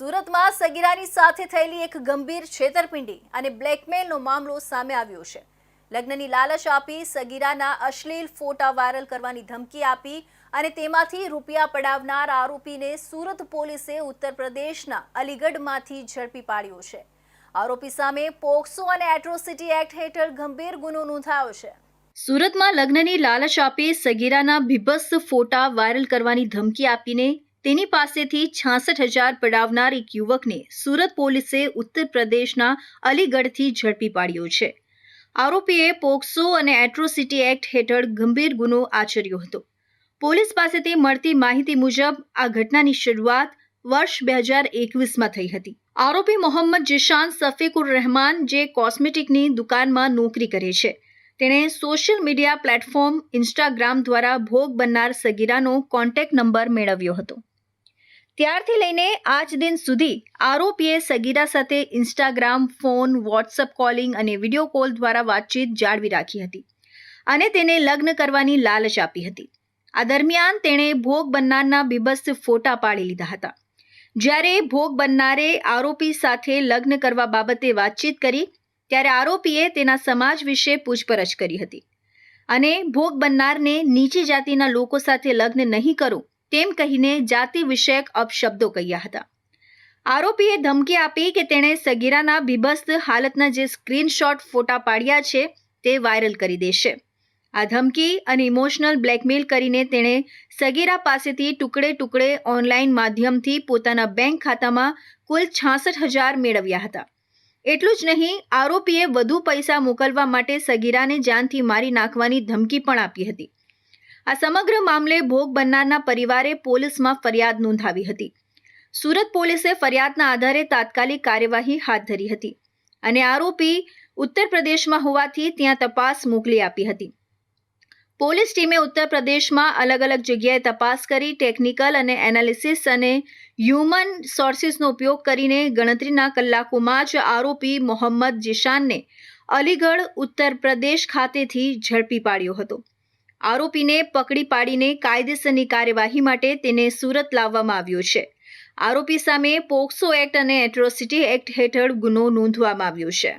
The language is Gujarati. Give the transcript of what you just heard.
સુરતમાં સગીરાની સાથે થયેલી એક ગંભીર છેતરપિંડી અને બ્લેકમેલનો મામલો સામે આવ્યો છે. લગ્નની લાલચ આપી સગીરાના અશ્લીલ ફોટા વાયરલ કરવાની ધમકી આપી અને તેમાંથી રૂપિયા પડાવનાર આરોપીને સુરત પોલીસે ઉત્તર પ્રદેશના અલીગઢમાંથી ઝડપી પાડ્યો છે. આરોપી સામે પોક્સો અને એટ્રોસિટી એક્ટ હેઠળ ગંભીર ગુનો નોંધાયો છે. સુરતમાં લગ્નની લાલચ આપી સગીરાના બીભત્સ ફોટા વાયરલ કરવાની ધમકી આપીને તેની પાસેથી છાસઠ હજાર પડાવનાર એક યુવકને સુરત પોલીસે ઉત્તર પ્રદેશના અલીગઢથી ઝડપી પાડ્યો છે. આરોપીએ પોક્સો અને એટ્રોસિટી એક્ટ હેઠળ ગંભીર ગુનો આચર્યો હતો. પોલીસ પાસેથી મળતી માહિતી મુજબ આ ઘટનાની શરૂઆત વર્ષ બે હજાર એકવીસમાં થઈ હતી. આરોપી મોહમ્મદ જીશાન સફીકુર રહેમાન, જે કોસ્મેટિકની દુકાનમાં નોકરી કરે છે. તેણે સોશિયલ મીડિયા પ્લેટફોર્મ ઇન્સ્ટાગ્રામ દ્વારા ભોગ બનનાર સગીરાનો કોન્ટેક્ટ નંબર મેળવ્યો હતો. ત્યારથી લઈને આજ દિન સુધી આરોપીએ સગીરા સાથે ઇન્સ્ટાગ્રામ ફોન વોટ્સઅપ કોલિંગ અને વીડિયો કોલ દ્વારા વાતચીત જાળવી રાખી હતી અને તેને લગ્ન કરવાની લાલચ આપી હતી. આ દરમિયાન તેણે ભોગ બનનારના બીબસ ફોટા પાડી લીધા હતા. જ્યારે ભોગ બનનારે આરોપી સાથે લગ્ન કરવા બાબતે વાતચીત કરી, ત્યારે આરોપીએ તેના સમાજ વિશે પૂછપરછ કરી હતી. અને ભોગ બનનારને નીચી જાતિના લોકો સાથે લગ્ન નહીં કરું તેમ કહીને જાતિ વિષયક અપશબ્દો કહ્યા હતા. આરોપીએ ધમકી આપી કે તેણે સગીરાના બીભસ્ત હાલતના જે સ્ક્રીનશોટ ફોટા પાડ્યા છે તે વાયરલ કરી દેશે. આ ધમકી અને ઇમોશનલ બ્લેકમેલ કરીને તેણે સગીરા પાસેથી ટુકડે ટુકડે ઓનલાઈન માધ્યમથી પોતાના બેંક ખાતામાં કુલ છાસઠ હજાર મેળવ્યા હતા. એટલું જ નહીં, આરોપીએ વધુ પૈસા મોકલવા માટે સગીરાને જાનથી મારી નાખવાની ધમકી પણ આપી હતી. આ સમગ્ર મામલે ભોગ બનનારના પરિવારે પોલીસમાં ફરિયાદ નોંધાવી હતી. સુરત પોલીસે ફરિયાદના આધારે તાત્કાલિક કાર્યવાહી હાથ ધરી હતી અને આરોપી ઉત્તર પ્રદેશમાં હોવાથી ત્યાં તપાસ મોકલી આપી હતી. પોલીસ ટીમે ઉત્તર પ્રદેશમાં અલગ અલગ જગ્યાએ તપાસ કરી ટેકનિકલ અને એનાલિસિસ અને હ્યુમન સોર્સિસનો ઉપયોગ કરીને ગણતરીના કલાકોમાં જ આરોપી મોહમ્મદ જીશાનને અલીગઢ ઉત્તર પ્રદેશ ખાતેથી ઝડપી પાડ્યો હતો. આરોપીને પકડી પાડીને કાયદેસરની કાર્યવાહી માટે તેને સુરત લાવવામાં આવ્યો છે. આરોપી સામે પોક્સો એક્ટ અને એટ્રોસિટી એક્ટ હેઠળ ગુનો નોંધવામાં આવ્યો છે.